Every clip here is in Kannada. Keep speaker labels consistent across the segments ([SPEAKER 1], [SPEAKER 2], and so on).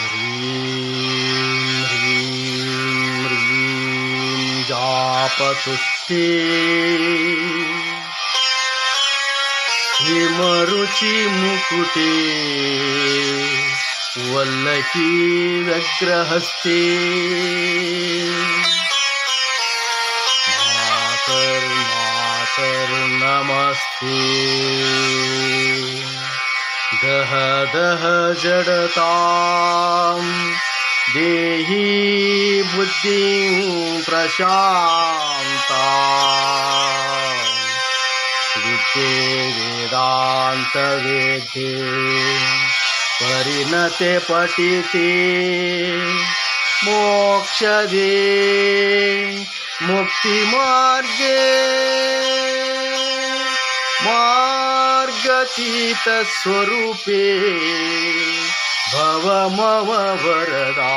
[SPEAKER 1] ह्रीं ह्रीं ह्रीं जापतुष्टे। हिमरुचि मुकुटे वल्लकी व्यग्रहस्ते। मातर्मातर्नमस्ते दह दह जडतां। देहि बुद्धिं प्रशान्ता विद्ये वेदान्तवेद्ये परिणते पठिते। मोक्षदे। मुक्तिमार्गे। मार्गतीतस्वरूपे भव मम वरदा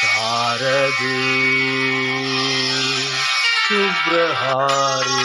[SPEAKER 1] शारदे शुभ्रहारे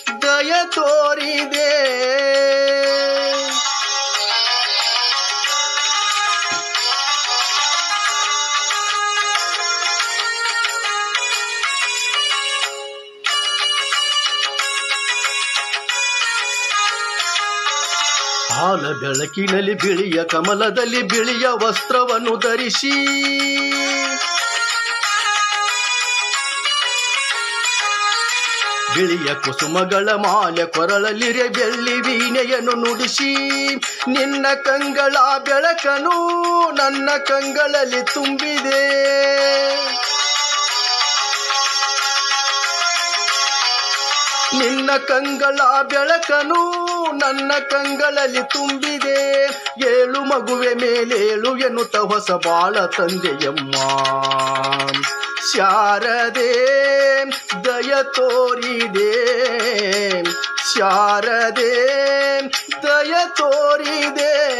[SPEAKER 1] ದಯ ತೋರಿದೆ. ಹಾಲ ಬೆಳಕಿನಲ್ಲಿ ಬಿಳಿಯ ಕಮಲದಲ್ಲಿ ಬಿಳಿಯ ವಸ್ತ್ರವನ್ನು ಧರಿಸಿ. ಬಿಳಿಯ ಕುಸುಮಗಳ ಮಾಲೆ ಕೊರಳಲಿರೆ ಬೆಳ್ಳಿ ವೀಣೆಯನ್ನು ನುಡಿಸಿ, ನಿನ್ನ ಕಂಗಳ ಬೆಳಕನು ನನ್ನ ಕಂಗಳಲ್ಲಿ ತುಂಬಿದೆ. ನಿನ್ನ ಕಂಗಳ ಬೆಳಕನು ನನ್ನ ಕಂಗಳಲ್ಲಿ ತುಂಬಿದೆ. ಏಳು ಮಗುವೆ ಮೇಲೇಳು ಎನ್ನುತ್ತ ಹೊಸ ಬಾಳ ತಂದೆಯಮ್ಮ. ಶಾರದೆ ದಯ ತೋರಿದೆ. ಶಾರದೆ ದಯ ತೋರಿದೆ.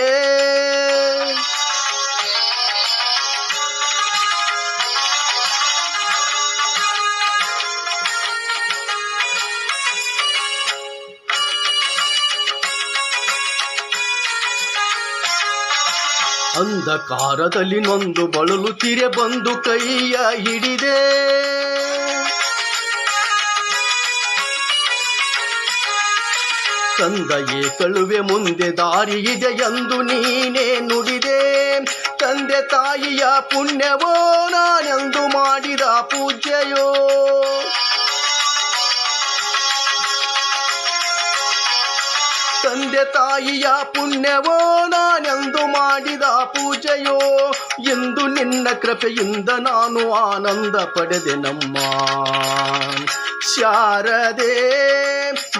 [SPEAKER 1] ಅಂಧಕಾರದಲ್ಲಿ ನೊಂದು ತಿರೆ ಬಂದು ಕೈಯ ಹಿಡಿದೆ. ತಂದೆಯೇ ಕಳುವೆ ಮುಂದೆ ದಾರಿ ಇದೆ ಎಂದು ನೀನೇ ನುಡಿದೆ. ತಂದೆ ತಾಯಿಯ ಪುಣ್ಯವೋ ನಾನೆಂದು ಮಾಡಿದ ಪೂಜೆಯೋ ತಂದೆ ತಾಯಿಯ ಪುಣ್ಯವೋ ನಾನೆಂದು ಮಾಡಿದ ಪೂಜೆಯೋ ಎಂದು ನಿನ್ನ ಕೃಪೆಯಿಂದ ನಾನು ಆನಂದ ಪಡೆದೆ ನಮ್ಮ ಶಾರದೆ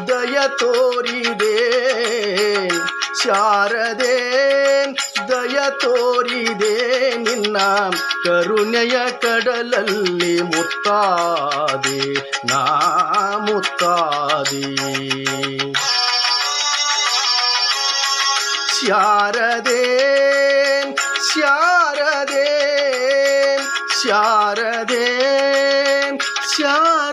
[SPEAKER 1] ದಯ ತೋರಿದೆ ಶಾರದೆ ದಯ ತೋರಿದೆ ನಿನ್ನ ಕರುಣೆಯ ಕಡಲಲ್ಲಿ ಮುತ್ತಾದೆ ನಾ ಮುತ್ತಾದೆ ಶಾರದೆ ಶಾರದೆ ಶಾರದೆ ಶಾರದೆ.